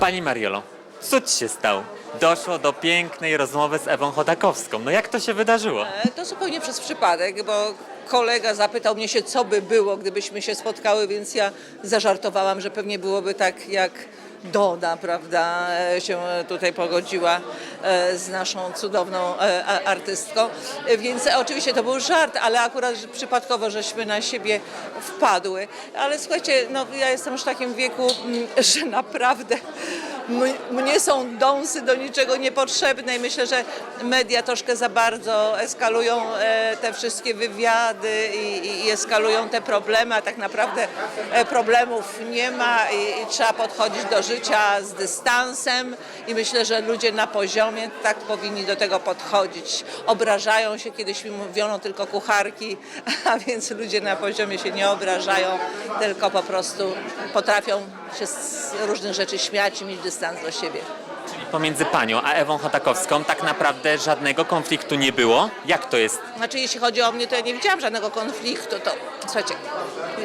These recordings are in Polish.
Pani Mariolo, cud się stał. Doszło do pięknej rozmowy z Ewą Chodakowską. No jak to się wydarzyło? E, To zupełnie przez przypadek, bo kolega zapytał mnie się, co by było, gdybyśmy się spotkały, więc ja zażartowałam, że pewnie byłoby tak jak Doda, prawda, e, się tutaj pogodziła e, z naszą cudowną e, artystką. Więc oczywiście to był żart, ale akurat przypadkowo żeśmy na siebie wpadły. Ale słuchajcie, no ja jestem już w takim wieku, mm, że naprawdę mnie są dąsy do niczego niepotrzebne i myślę, że media troszkę za bardzo eskalują e, te wszystkie wywiady i, i- eskalują te problemy, a tak naprawdę e, problemów nie ma i, i trzeba podchodzić do życia z dystansem i myślę, że ludzie na poziomie tak powinni do tego podchodzić. Obrażają się, kiedyś mi mówiono tylko kucharki, a więc ludzie na poziomie się nie obrażają, tylko po prostu potrafią się z różnych rzeczy śmiać i mieć dystans do siebie. Pomiędzy panią a Ewą Chodakowską tak naprawdę żadnego konfliktu nie było? Jak to jest? Znaczy, jeśli chodzi o mnie, to ja nie widziałam żadnego konfliktu. To słuchajcie,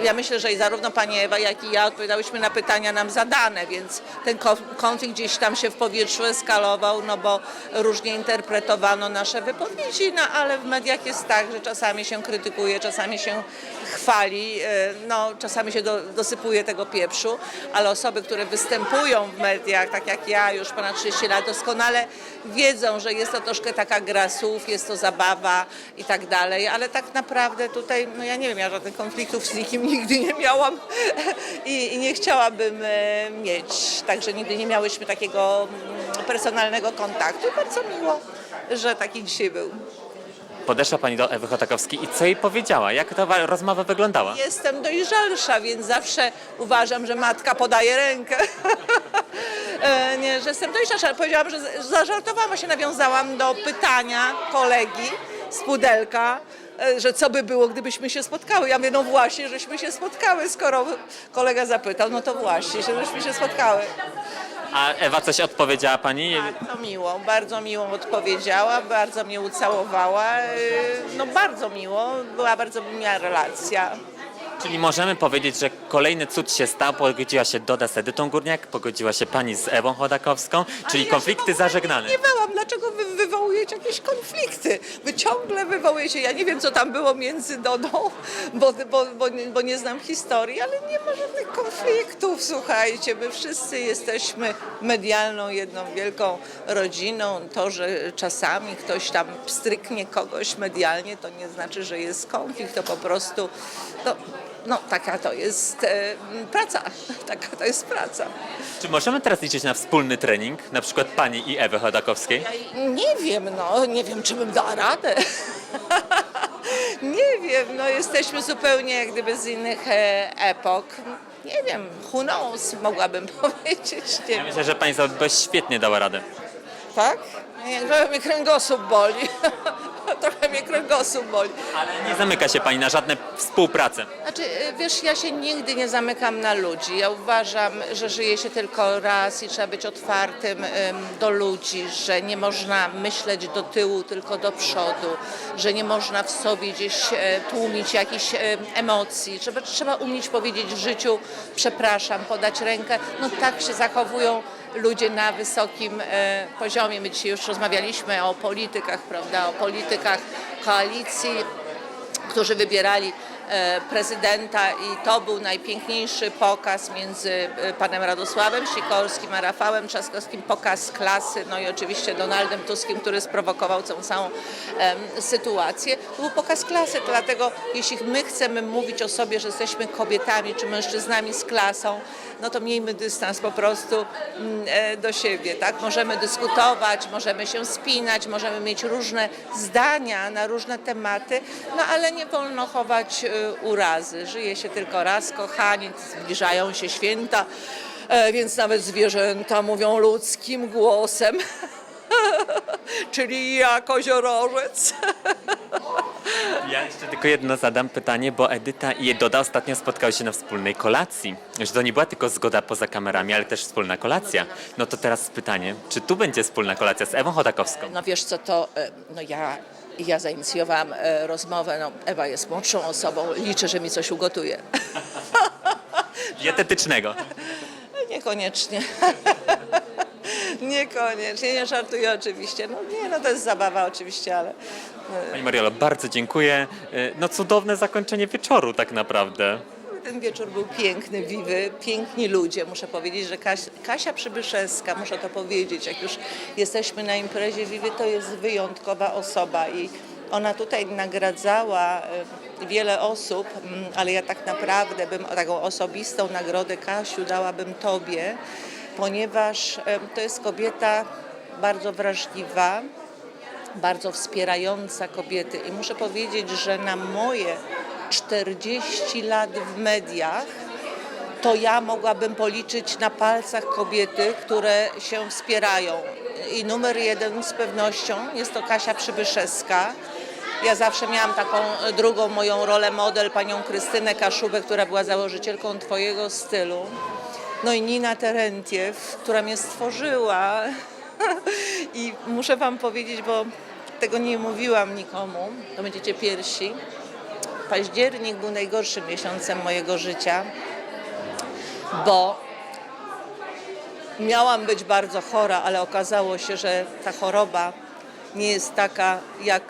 ja myślę, że i zarówno pani Ewa, jak i ja odpowiadałyśmy na pytania nam zadane, więc ten ko- konflikt gdzieś tam się w powietrzu eskalował, no bo różnie interpretowano nasze wypowiedzi, no ale w mediach jest tak, że czasami się krytykuje, czasami się chwali, e, no czasami się do, dosypuje tego pieprzu, ale osoby, które występują w mediach, tak jak ja już ponad 30 lat, doskonale wiedzą, że jest to troszkę taka gra słów, jest to zabawa i tak dalej, ale tak naprawdę tutaj, no ja nie wiem, ja żadnych konfliktów z nikim nigdy nie miałam i, i nie chciałabym e, mieć, także nigdy nie miałyśmy takiego personalnego kontaktu. Bardzo miło, że taki dzisiaj był. Podeszła pani do Ewy Chodakowskiej i co jej powiedziała? Jak ta wa- rozmowa wyglądała? Jestem dojrzalsza, więc zawsze uważam, że matka podaje rękę. E, nie, że jestem dojrzalsza. Powiedziałam, że zażartowałam, się nawiązałam do pytania kolegi z Pudelka, e, że co by było, gdybyśmy się spotkały. Ja mówię, no właśnie, żeśmy się spotkały, skoro kolega zapytał, no to właśnie, że żeśmy się spotkały. A Ewa coś odpowiedziała pani? Bardzo miło, bardzo miło odpowiedziała, bardzo mnie ucałowała. e, No bardzo miło, była bardzo miła relacja. Czyli możemy powiedzieć, że kolejny cud się stał, pogodziła się Doda z Edytą Górniak, pogodziła się pani z Ewą Chodakowską, czyli ja konflikty zażegnane. Nie bałam, dlaczego wy wywołujecie jakieś konflikty? Wy ciągle wywołujecie, ja nie wiem co tam było między Dodą, bo, bo, bo, nie- bo nie znam historii, ale nie ma żadnych konfliktów, słuchajcie, my wszyscy jesteśmy medialną jedną wielką rodziną. To, że czasami ktoś tam stryknie kogoś medialnie, to nie znaczy, że jest konflikt, to po prostu, no, no taka to jest e, praca, taka to jest praca. Czy możemy teraz liczyć na wspólny trening, na przykład pani i Ewy Chodakowskiej? Nie wiem, no, nie wiem, czy bym dała radę. nie wiem, no, jesteśmy zupełnie jak gdyby z innych e, epok. Nie wiem, who knows, mogłabym powiedzieć, nie Ja wiem. myślę, że pani sobie świetnie dała radę. Tak? Nie, trochę mnie kręgosłup boli. Kręgosłup boli. Ale nie zamyka się pani na żadne współprace. Znaczy, y, wiesz, ja się nigdy nie zamykam na ludzi. Ja uważam, że żyje się tylko raz i trzeba być otwartym ym, do ludzi, że nie można myśleć do tyłu, tylko do przodu, że nie można w sobie gdzieś e, tłumić jakichś e, emocji, że trzeba umieć powiedzieć w życiu przepraszam, podać rękę. No tak się zachowują ludzie na wysokim e, poziomie. My dzisiaj już rozmawialiśmy o politykach, prawda, o politykach koalicji którzy wybierali prezydenta i to był najpiękniejszy pokaz między e, panem Radosławem Sikorskim a Rafałem Trzaskowskim, pokaz klasy, no i oczywiście Donaldem Tuskiem, który sprowokował całą em, sytuację. To był pokaz klasy, dlatego jeśli my chcemy mówić o sobie, że jesteśmy kobietami czy mężczyznami z klasą, no to miejmy dystans po prostu mm, e, do siebie, tak? Możemy dyskutować, możemy się spinać, możemy mieć różne zdania na różne tematy, no ale nie wolno chować e, urazy. Żyje się tylko raz, kochani, zbliżają się święta, e, więc nawet zwierzęta mówią ludzkim głosem. Czyli ja, koziorożec. Ja jeszcze tylko jedno zadam pytanie, bo Edyta i Doda ostatnio spotkały się na wspólnej kolacji. Że to nie była tylko zgoda poza kamerami, ale też wspólna kolacja. No to teraz pytanie, czy tu będzie wspólna kolacja z Ewą Chodakowską? No wiesz co, to e, no ja, ja zainicjowałam e, rozmowę, no Ewa jest młodszą osobą, liczę, że mi coś ugotuje. Dietetycznego. Nie, Niekoniecznie. Niekoniecznie, nie żartuję oczywiście. No nie, no to jest zabawa oczywiście, ale Pani Mariolo, bardzo dziękuję. Y, No cudowne zakończenie wieczoru tak naprawdę. Ten wieczór był piękny, wiwy, piękni ludzie. Muszę powiedzieć, że Kaś, Kasia Przybyszewska, muszę to powiedzieć, jak już jesteśmy na imprezie Wiwy, to jest wyjątkowa osoba i ona tutaj nagradzała e, wiele osób, mm, ale ja tak naprawdę bym taką osobistą nagrodę Kasiu dałabym Tobie, ponieważ to jest kobieta bardzo wrażliwa, bardzo wspierająca kobiety i muszę powiedzieć, że na moje 40 lat w mediach to ja mogłabym policzyć na palcach kobiety, które się wspierają. I numer jeden z pewnością jest to Kasia Przybyszewska. Ja zawsze miałam taką drugą moją rolę model, panią Krystynę Kaszubę, która była założycielką Twojego stylu. No i Nina Terentiew, która mnie stworzyła. I muszę Wam powiedzieć, bo tego nie mówiłam nikomu, to będziecie pierwsi. Październik był najgorszym miesiącem mojego życia, bo miałam być bardzo chora, ale okazało się, że ta choroba nie jest taka, jak,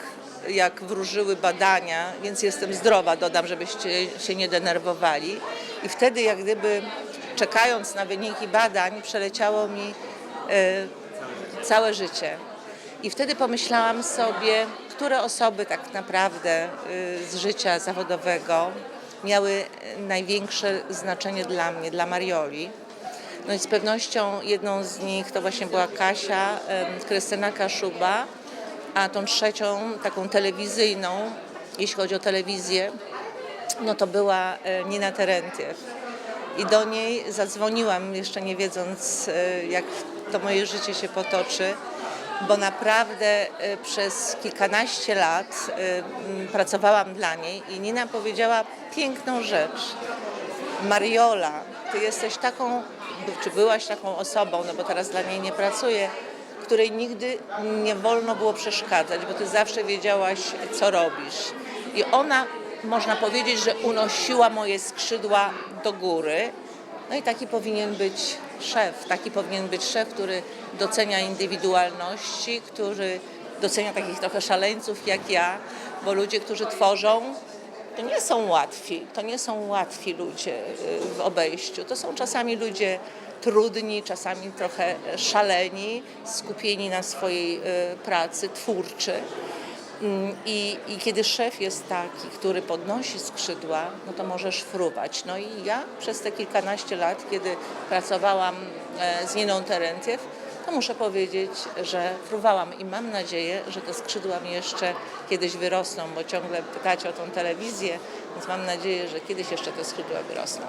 jak wróżyły badania, więc jestem zdrowa, dodam, żebyście się nie denerwowali. I wtedy, jak gdyby czekając na wyniki badań, przeleciało mi e, całe życie. I wtedy pomyślałam sobie, które osoby tak naprawdę y, z życia zawodowego miały największe znaczenie dla mnie, dla Marioli. No i z pewnością jedną z nich to właśnie była Kasia, Krystyna Kaszuba, a tą trzecią, taką telewizyjną, jeśli chodzi o telewizję, no to była e, Nina Terentiew. I do niej zadzwoniłam, jeszcze nie wiedząc, e, jak to moje życie się potoczy, bo naprawdę e, przez kilkanaście lat m, pracowałam dla niej i Nina powiedziała piękną rzecz. Mariola, ty jesteś taką, czy byłaś taką osobą, no bo teraz dla niej nie pracuję, której nigdy nie wolno było przeszkadzać, bo ty zawsze wiedziałaś, co robisz. I ona, można powiedzieć, że unosiła moje skrzydła do góry. No i taki powinien być szef, taki powinien być szef, który docenia indywidualności, który docenia takich trochę szaleńców jak ja, bo ludzie, którzy tworzą, to nie są łatwi, to nie są łatwi ludzie y, w obejściu. To są czasami ludzie trudni, czasami trochę szaleni, skupieni na swojej y, pracy, twórczy. Mm, I, I kiedy szef jest taki, który podnosi skrzydła, no to możesz fruwać. No i ja przez te kilkanaście lat, kiedy pracowałam e, z Niną Terentiew, to muszę powiedzieć, że fruwałam i mam nadzieję, że te skrzydła mi jeszcze kiedyś wyrosną, bo ciągle pytacie o tą telewizję, więc mam nadzieję, że kiedyś jeszcze te skrzydła wyrosną.